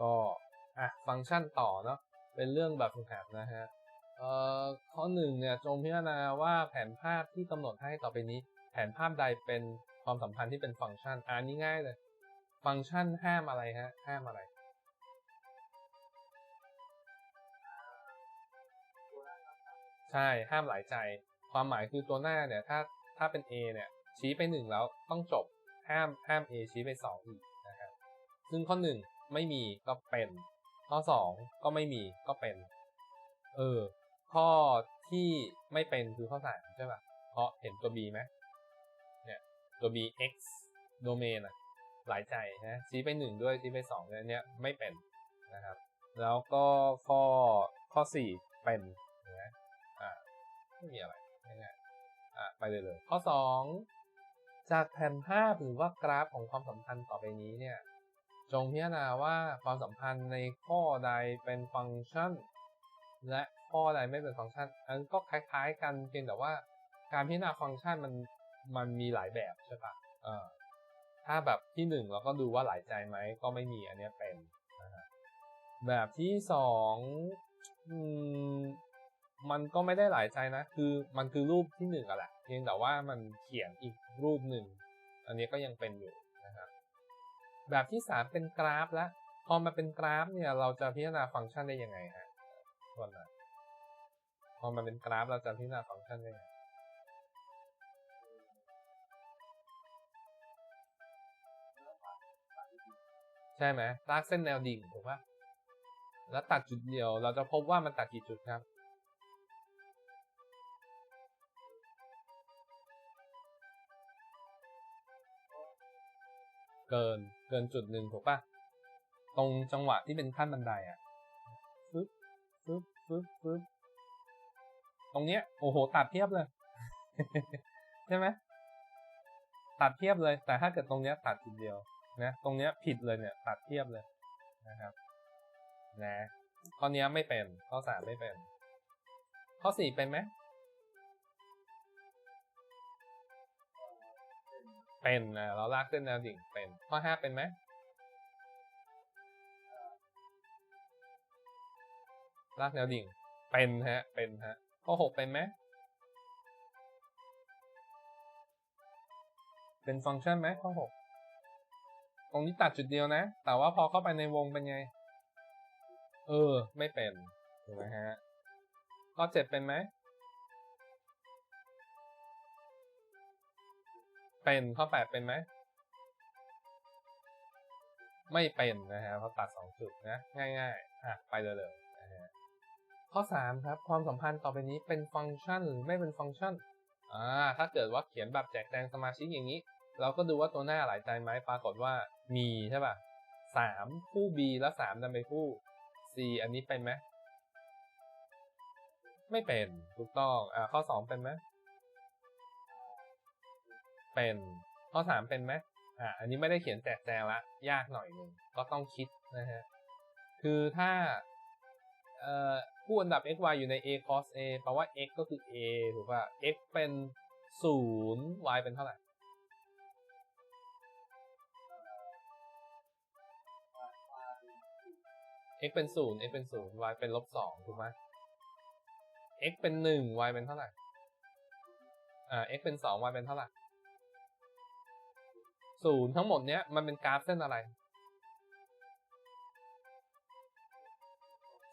ก็อะฟังก์ชันต่อเนาะเป็นเรื่องแบบฝึกหัดนะฮะเอ่อข้อหนึ่งเนี่ยจงพิจารณาว่าแผนภาพที่กำหนดให้ต่อไปนี้ แผนภาพใดเป็นความสัมพันธ์ที่เป็นฟังก์ชันอ่านนี้ง่ายเลย ฟังก์ชันห้ามอะไรฮะห้ามอะไรใช่ห้ามหลายใจ ความหมายคือตัวหน้าเนี่ยถ้าถ้าเป็น A เนี่ยชี้ไปหนึ่งแล้วต้องจบห้ามห้าม A ชี้ไปสองอีกนะครับซึ่งข้อหนึ่ง ไม่มีก็เป็น ข้อสองก็ไม่มีก็เป็น เออ ข้อที่ไม่เป็นคือข้อสามใช่ป่ะเพราะเห็นตัว B ไหมเนี่ยตัว B x domain อะหลายใจนะชี้ไปหนึ่งด้วยชี้ไปสองเนี่ยเนี่ยไม่เป็นนะครับ แล้วก็ข้อข้อสี่เป็นนไหมอ่าไม่มีอะไรง่ายๆอะไปเลยเลยข้อสองจากแผนภาพหรือว่ากราฟของความสัมพันธ์ต่อไปนี้เนี่ย จงพิจารณาว่าความสัมพันธ์ในข้อใดเป็นฟังก์ชัน และข้อใดไม่เป็นฟังก์ชัน อันก็คล้ายๆ กันเพียงแต่ว่าการพิจารณาฟังก์ชันมันมันมีหลายแบบใช่ปะเออถ้าแบบที่หนึ่งเราก็ดูว่าหลายใจไหมก็ไม่มีอันนี้เป็นนะฮะแบบที่สองมันก็ไม่ได้หลายใจนะ คือมันคือรูปที่หนึ่งอะแหละ เพียงแต่ว่ามันเขียนอีกรูปหนึ่ง อันนี้ก็ยังเป็นอยู่ แบบที่สามเป็นกราฟแล้วพอมาเป็นกราฟเนี่ยเราจะพิจารณาฟังก์ชันได้ยังไงฮะวันนะพอมาเป็นกราฟเราจะพิจารณาฟังก์ชันได้ยังไงใช่ไหมลากเส้นแนวดิ่งถูกปะแล้วตัดจุดเดียว เราจะพบว่ามันตัดกี่จุดครับ เกินเกินจุดหนึ่งถูกปะตรงจังหวะที่เป็นขั้นบันไดอะฟึบฟึบฟึบฟึบตรงเนี้ยโอ้โหตัดเทียบเลย ใช่ไหมตัดเทียบเลย แต่ถ้าเกิดตรงเนี้ยตัดจุดเดียวนะตรงเนี้ยผิดเลยเนี่ย ตัดเทียบเลยนะครับ นะข้อเนี้ยไม่เป็นข้อสามไม่เป็น ข้อสี่เป็นไหม เป็นนะเราลากเส้นแนวดิ่งเป็น ข้อห้าเป็นไหมลากแนวดิ่งเป็นฮะเป็นฮะข้อหกเป็นไหมเป็นฟังก์ชันไหมข้อหกตรงนี้ตัดจุดเดียวนะ แต่ว่าพอเข้าไปในวงเป็นไง เออ ไม่เป็นถูกไหมฮะข้อเจ็ดเป็นไหม เป็นข้อแปดเป็นไหมไม่เป็นนะฮะเพราะตัดสองจุดนะ ง่ายๆอะไปเลยเลยนะฮะข้อสามครับความสัมพันธ์ต่อไปนี้เป็นฟังก์ชันหรือไม่เป็นฟังก์ชันอ่าถ้าเกิดว่าเขียนแบบแจกแจงสมาชิกอย่างนี้ เราก็ดูว่าตัวหน้าหลายใจไหมปรากฏว่ามีใช่ป่ะสามคู่ B แล้วสามดันไปคู่ C อันนี้เป็นไหมไม่เป็นถูกต้องอ่าข้อสองเป็นไหม เป็น ข้อสามเป็นไหมอ่าอันนี้ไม่ได้เขียนแจกแจงละ ยากหน่อยหนึ่งก็ต้องคิดนะฮะคือถ้าเอ่อคู่อันดับ x y อยู่ใน a cos a แปลว่า x ก็คือ a ถูกป่ะ x เป็นศูนย์ y เป็นเท่าไหร่ x เป็นศูนย์ x เป็นศูนย์ y เป็นลบสองถูกไหม x เป็นหนึ่ง y เป็นเท่าไหร่ อ่า x เป็นสอง y เป็นเท่าไหร่ ศูนย์ทั้งหมดเนี้ยมันเป็นกราฟเส้นอะไร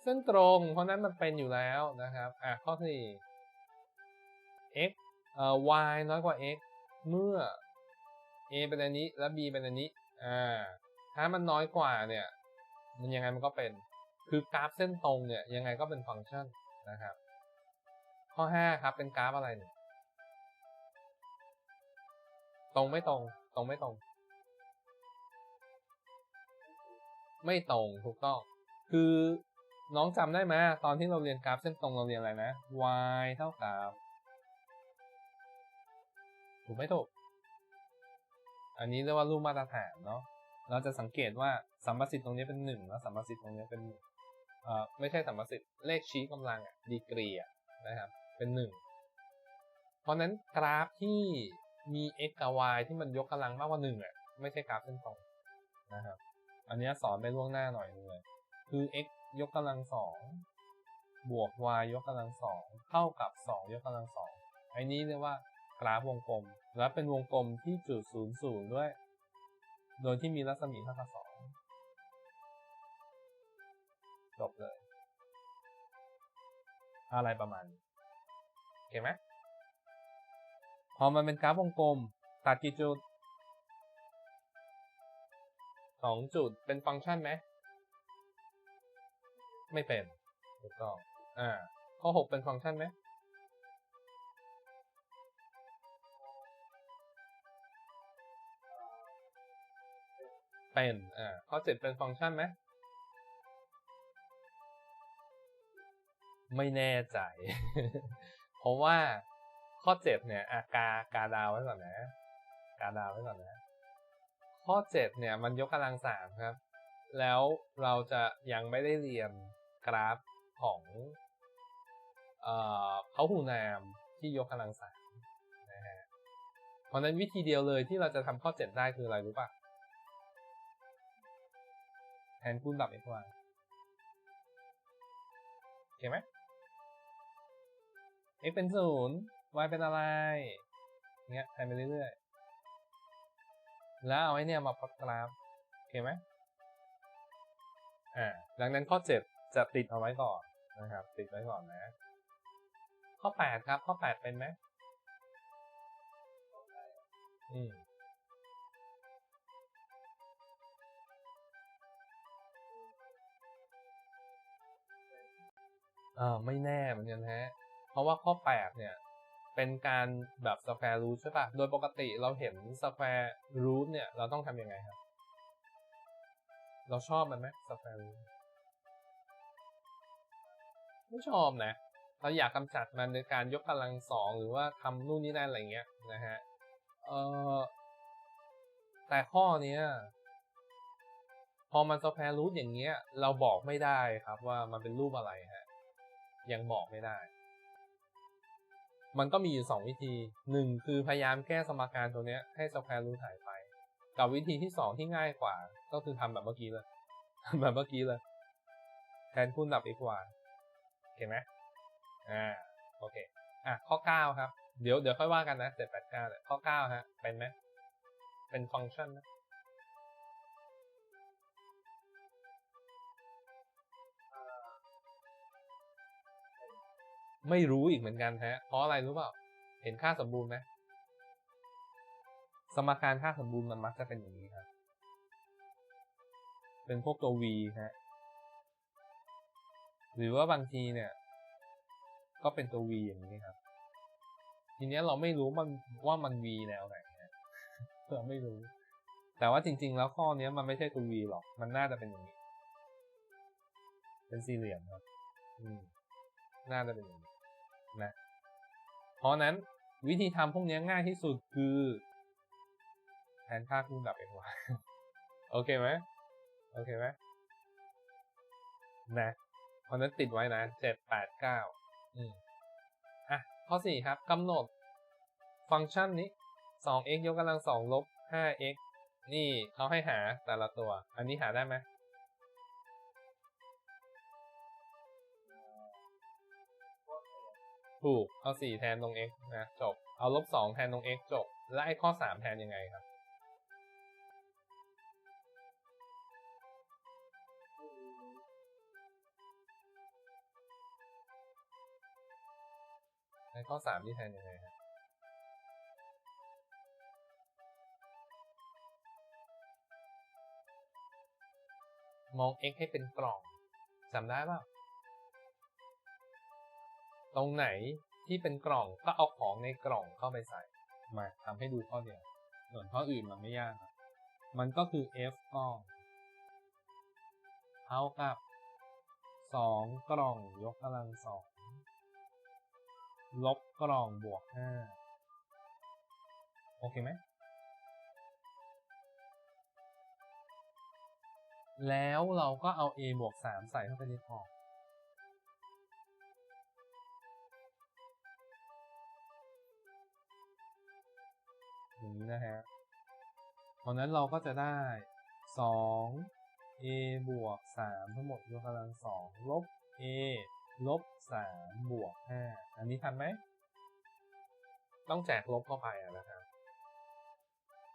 เส้นตรง เพราะนั้นมันเป็นอยู่แล้วนะครับ อะข้อที่ x เอ่อ y น้อยกว่า x เมื่อ a เป็นอันนี้และ b เป็นอันนี้ อ่า ถ้ามันน้อยกว่าเนี่ย มันยังไงมันก็เป็น คือกราฟเส้นตรงเนี่ยยังไงก็เป็นฟังก์ชันนะครับ ข้อ 5 ครับเป็นกราฟอะไรเนี่ยตรงไม่ตรง ตรงไม่ตรง ไม่ตรงถูกต้อง คือน้องจำได้ไหมตอนที่เราเรียนกราฟเส้นตรงเราเรียนอะไรนะ y เท่ากับถูกไม่ถูก อันนี้เรียกว่ารูปมาตรฐานเนาะ เราจะสังเกตว่าสัมประสิทธิ์ตรงนี้เป็นหนึ่งแล้วสัมประสิทธิ์ตรงนี้เป็นเอ่อไม่ใช่สัมประสิทธิ์เลขชี้กำลังอะดีกรีอะนะครับ เป็นหนึ่ง เพราะนั้นกราฟที่ มี x กับ y ที่มันยกกำลังมากกว่าหนึ่งอะไม่ใช่กราฟเส้นตรงนะครับ อันนี้สอนไปล่วงหน้าหน่อยเลย คือ x ยกกำลังสองบวก y ยกกำลังสองเท่ากับสองยกกำลังสองไอ้นี้เรียกว่ากราฟวงกลม และเป็นวงกลมที่จุดศูนย์ศูนย์ด้วย โดยที่มีรัศมีเท่ากับสองจบเลย อะไรประมาณนี้โอเคไหม พอมันเป็นกราฟวงกลม ตัดกี่จุดสองจุดเป็นฟังก์ชันไหม ไม่เป็นถูกต้องอ่าข้อหกเป็นฟังก์ชันไหมเป็นอ่าข้อเจ็ดเป็นฟังก์ชันไหม ไม่แน่ใจ เพราะว่า ข้อเจ็ดเนี่ยอากากาดาวไว้ก่อนนะ กาดาวไว้ก่อนนะ ข้อเจ็ดเนี่ยมันยกกำลังสามครับ แล้วเราจะยังไม่ได้เรียนกราฟของเอ่อเขาหูนามที่ยกกำลังสามนะฮะเพราะฉะนั้นวิธีเดียวเลยที่เราจะทำข้อเจ็ดได้คืออะไรรู้ปะแทนคูณดับ x y โอเคไหม x เป็นศูนย์ y เป็นอะไร เงี้ยทนไปเรื่อยๆ แล้วเอาไอ้เนี่ยมาพลอตกราฟโอเคไหมอ่าดังนั้นข้อ7จะติดเอาไว้ก่อนนะครับ ติดไว้ก่อนนะ ข้อ8ครับ ข้อ8เป็นไหมอืมเออไม่แน่เหมือนกันฮะ เพราะว่าข้อ 8 เนี่ย เป็นการแบบ square root ใช่ปะโดยปกติเราเห็น square root เนี่ยเราต้องทำยังไงครับ เราชอบมันไหม square root ไม่ชอบนะ เราอยากกำจัดมันโดยการยกกำลังสองหรือว่าทำนู่นนี่นั่นอะไรเงี้ยนะฮะเออแต่ข้อนี้พอมัน square root อย่างเงี้ย เราบอกไม่ได้ครับว่ามันเป็นรูปอะไรฮะ ยังบอกไม่ได้ มันก็มีอยู่สองวิธีหนึ่งคือพยายามแก้สมการตัวเนี้ยให้ square root หายไป กับวิธีที่สองที่ง่ายกว่า ก็คือทำแบบเมื่อกี้เลยแบบเมื่อกี้เลยแทนคูณดับ x y โอเคไหมอ่าโอเคอะข้อ9ครับ เดี๋ยวเดี๋ยวค่อยว่ากันนะ7 8 9เนี่ยข้อ9ฮะเป็นไหมเป็นฟังก์ชันนะ ไม่รู้อีกเหมือนกันฮะเพราะอะไรรู้เปล่าเห็นค่าสมบูรณ์ไหมสมการค่าสมบูรณ์มันมักจะเป็นอย่างนี้ครับเป็นพวกตัว v ฮะหรือว่าบางทีเนี่ย ก็เป็นตัว v อย่างนี้ครับ ทีเนี้ยเราไม่รู้มันว่ามัน v แนวไหนฮะเราไม่รู้ แต่ว่าจริง ๆ แล้วข้อเนี้ยมันไม่ใช่ตัว v หรอก มันน่าจะเป็นอย่างนี้ เป็นสี่เหลี่ยมครับ อืม น่าจะเป็นอย่างนี้ ราะนั้นวิธีทำพวกนี้ง่ายที่สุดคือแทนค่าคูณดับ x y โอเคไหมโอเคไหมนะเพราะนั้นติดไว้นะเจ็ดแปดเก้าอืมอะข้อสี่ครับกำหนดฟังก์ชันนี้สอง x ยกกำลังสองลบห้า x นี่เขาให้หาแต่ละตัว อันนี้หาได้ไหม ถูกเอาสี่แทนตรง x นะจบ เอาลบสองแทนตรง x จบ แล้วไอ้ข้อสามแทนยังไงครับ ไอ้ข้อสามที่แทนยังไงครับมอง x ให้เป็นกล่องจำได้ป่ะ ตรงไหนที่เป็นกล่องก็เอาของในกล่องเข้าไปใส่ มาทำให้ดูข้อเดียว ส่วนข้ออื่นมันไม่ยากครับ มันก็คือ f กล่องเท่ากับสองกล่องยกกำลังสองลบกล่องบวกห้าโอเคไหม แล้วเราก็เอา a บวกสามใส่เข้าไปในกล่อง นี้นะฮะเพราะนั้นเราก็จะได้สอง a บวกสามทั้งหมดยกกำลังสองลบ a ลบสามบวกห้าอันนี้ทันไหม ต้องแจกลบเข้าไปอะนะครับ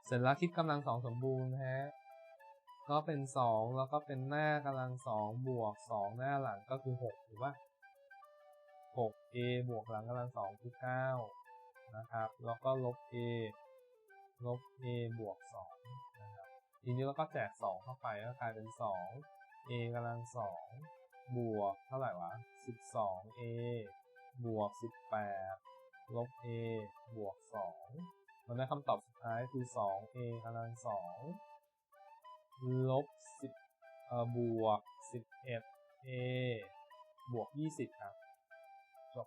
เสร็จแล้วคิดกำลังสองสมบูรณ์นะฮะ ก็เป็นสองแล้วก็เป็นหน้ากำลังสองบวกสองหน้าหลังก็คือหกถูกปะหก a บวกหลังกำลังสองคือเก้านะครับ แล้วก็ลบ a ลบ a บวกสองนะครับทีนี้เราก็แจกสองเข้าไปก็กลายเป็นสอง a กำลังสองบวกเท่าไหร่วะสิบสอง a บวกสิบแปดลบ a บวกสองมันได้คำตอบสุดท้ายคือสอง a กำลังสองลบสิบเอ่อบวกสิบเอ็ด a บวกยี่สิบครับจบ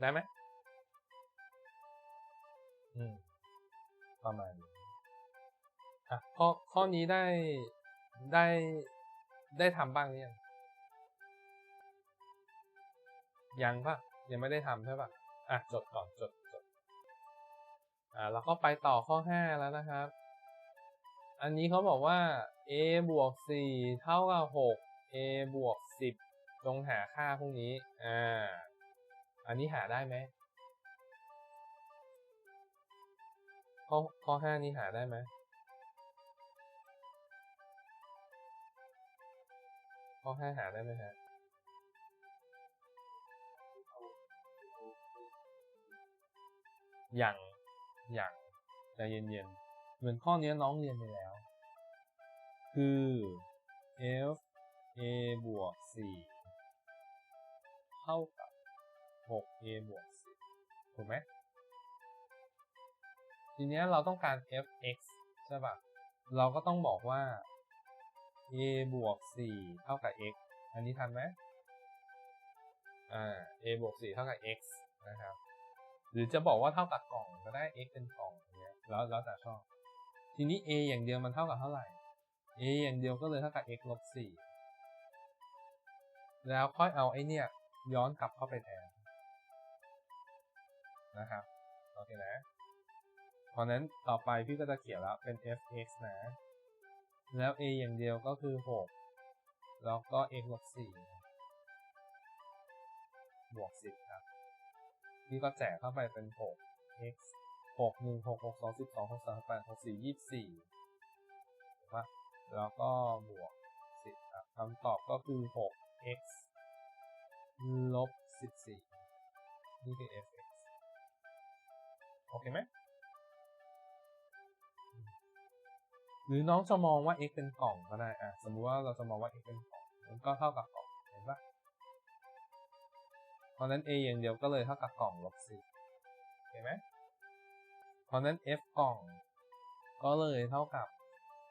ได้ไหม อืมประมาณนี้อะข้อข้อนี้ได้ได้ได้ทำบ้างหรือยังยังปะยังไม่ได้ทำใช่ปะอะจดก่อนจดจดอ่าแล้วก็ไปต่อข้อห้าแล้วนะครับ อันนี้เขาบอกว่า a บวกสี่เท่ากับหก a บวกสิบจงหาค่าพวกนี้ อ่า อันนี้หาได้ไหม ข้อข้อห้านี้หาได้ไหมข้อห้าหาได้ไหมฮะอย่างอย่างใจเย็นๆ เหมือนข้อนี้น้องเรียนไปแล้ว คือ f a บวก4เท่ากับ 6a บวก10ถูกไหม ทีเนี้ยเราต้องการ f(x) ใช่ปะเราก็ต้องบอกว่า a บวก 4 เท่ากับ x อันนี้ทันไหมอ่า a บวก 4 เท่ากับ x นะครับ หรือจะบอกว่าเท่ากับกล่องก็ได้ x เป็นกล่องอย่างเงี้ยแล้วแล้วแต่ชอบ ทีนี้ a อย่างเดียวมันเท่ากับเท่าไหร่ a อย่างเดียวก็เลยเท่ากับ x ลบ 4 แล้วค่อยเอาไอ้เนี่ยย้อนกลับเข้าไปแทนนะครับ โอเคนะ เพราะนั้นต่อไปพี่ก็จะเขียนแล้วเป็น f(x) นะ แล้ว a อย่างเดียวก็คือ 6 แล้วก็ x ลบ4บวก 10 ครับพี่ก็แจกเข้าไปเป็น 6 x 6 1 6 6 2 12 6 3 8 6 4 24ถูกปะแล้วก็บวก 10 ครับคำตอบก็คือ 6 x ลบ 14 นี่คือ f(x) โอเคไหม หรือน้องจะมองว่า x เป็นกล่องก็ได้อะสมมุติว่าเราจะมองว่า x เป็นกล่องมันก็เท่ากับกล่องเห็นปะเพราะนั้น a อย่างเดียวก็เลยเท่ากับกล่องลบสี่เห็นไหมเพราะนั้น f กล่อง ก็เลยเท่ากับ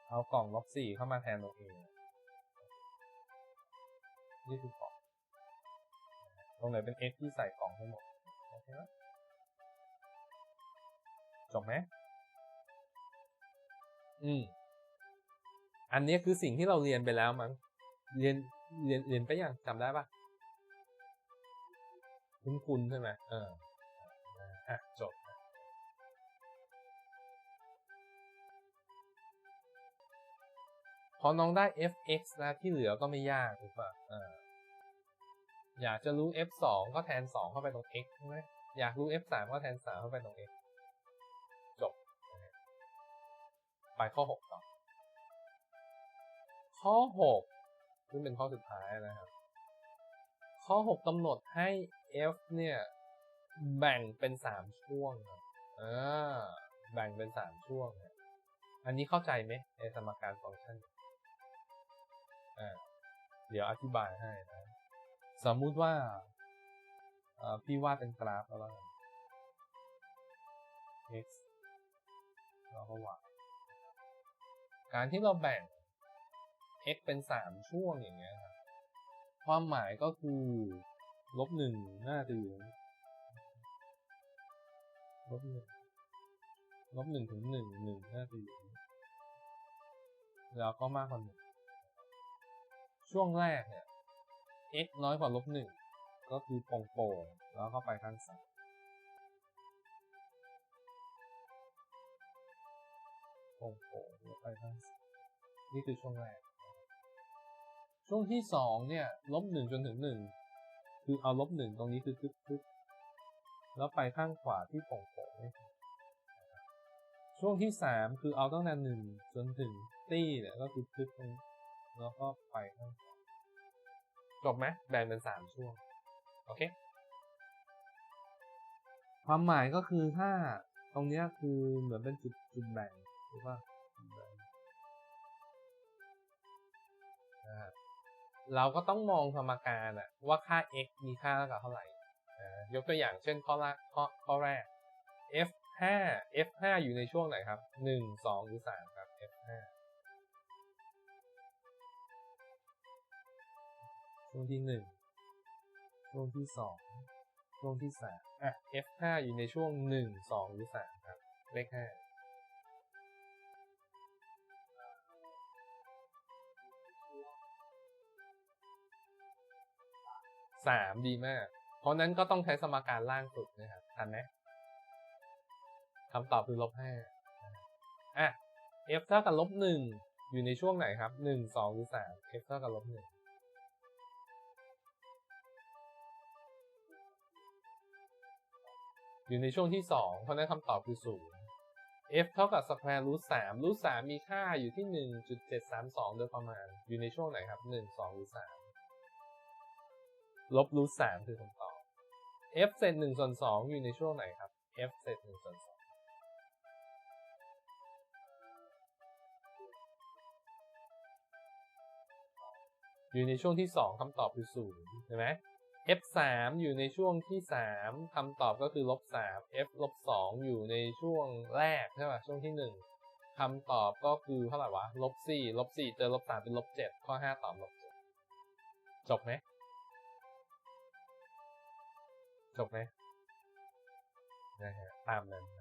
เอากล่องลบสี่เข้ามาแทนตัว a นี่คือกล่อง ตรงไหนเป็น x ที่ใส่กล่องให้หมดโอเคไหมจบไหมอืม อันนี้คือสิ่งที่เราเรียนไปแล้วมั้งเรียนเรียนเรียนไปยังจำได้ปะคุ้นคุ้นใช่ไหมเอออะจบพอน้องได้ f(x) แล้วที่เหลือก็ไม่ยากถูกปะเอออยากจะรู้ f(2) ก็แทน 2 เข้าไปตรง x ใช่ไหมอยากรู้ f(3) ก็แทน 3 เข้าไปตรง x จบ ไปข้อ 6 ต่อ ข้อ 6 ซึ่งเป็นข้อสุดท้ายนะครับ ข้อ 6กำหนดให้ f เนี่ย แบ่งเป็น 3 ช่วงครับอ่าแบ่งเป็น 3 ช่วงนะอันนี้เข้าใจไหมในสมการฟังก์ชันอ่าเดี๋ยวอธิบายให้นะ สมมุติว่าพี่วาดเป็นกราฟแล้วกัน x แล้วก็ y การที่เราแบ่ง x เป็น 3 ช่วงอย่างเงี้ยครับความหมายก็คือลบหนึ่งน่าจะอยู่ลบหนึ่งลบหนึ่งถึงหนึ่งหนึ่งน่าจะอยู่แล้วก็มากกว่าหนึ่งช่วงแรกเนี่ย x น้อยกว่าลบหนึ่งก็คือโป่งๆแล้วก็ไปข้างซ้ายโค้งโค้งแล้วไปข้างซ้ายนี่คือช่วงแรก ช่วงที่สองเนี่ยลบหนึ่งจนถึงหนึ่งคือเอาลบหนึ่งตรงนี้คือคึกคึกแล้วไปข้างขวาที่โป่งโป่งช่วงที่สามคือเอาตั้งแต่หนึ่งจนถึงตี้เนี่ยก็คือคึกแล้วก็ไปข้างขวาจบไหมแบ่งเป็นสามช่วง โอเค ความหมายก็คือถ้าตรงเนี้ยคือเหมือนเป็นจุดจุดแบ่งหรือว่า เราก็ต้องมองสมการอะว่าค่า x มีค่าเท่ากับเท่าไหร่ยกตัวอย่างเช่นข้อแรกข้อข้อแรก f 5 f 5อยู่ในช่วงไหนครับ 1 2 หรือ 3 ครับ f 5ช่วงที่ 1 ช่วงที่ 2 ช่วงที่ 3 อะ f 5อยู่ในช่วง 1 2 หรือ 3 ครับ เลข 5 สามดีมาก เพราะนั้นก็ต้องใช้สมการล่างสุดนะครับทันไหมคำตอบคือลบห้าอะ f เท่ากับลบหนึ่งอยู่ในช่วงไหนครับหนึ่งสองหรือสาม f เท่ากับลบหนึ่งอยู่ในช่วงที่สองเพราะนั้นคำตอบคือศูนย์ f เท่ากับ square root สาม root สามมีค่าอยู่ที่หนึ่งจุดเจ็ดสามสองโดยประมาณ อยู่ในช่วงไหนครับหนึ่งสองหรือสาม ลบรูทสามคือคำตอบ f เศษหนึ่งส่วนสองอยู่ในช่วงไหนครับ f เศษหนึ่งส่วนสองอยู่ในช่วงที่สองคำตอบคือศูนย์เห็นไหม f สามอยู่ในช่วงที่สามคำตอบก็คือลบสาม f ลบสองอยู่ในช่วงแรกใช่ป่ะช่วงที่หนึ่งคำตอบก็คือเท่าไหร่วะลบสี่ลบสี่เจอลบสามเป็นลบเจ็ดข้อห้าตอบลบเจ็ดจบไหม จบไหมนะฮะตามนั้นนะ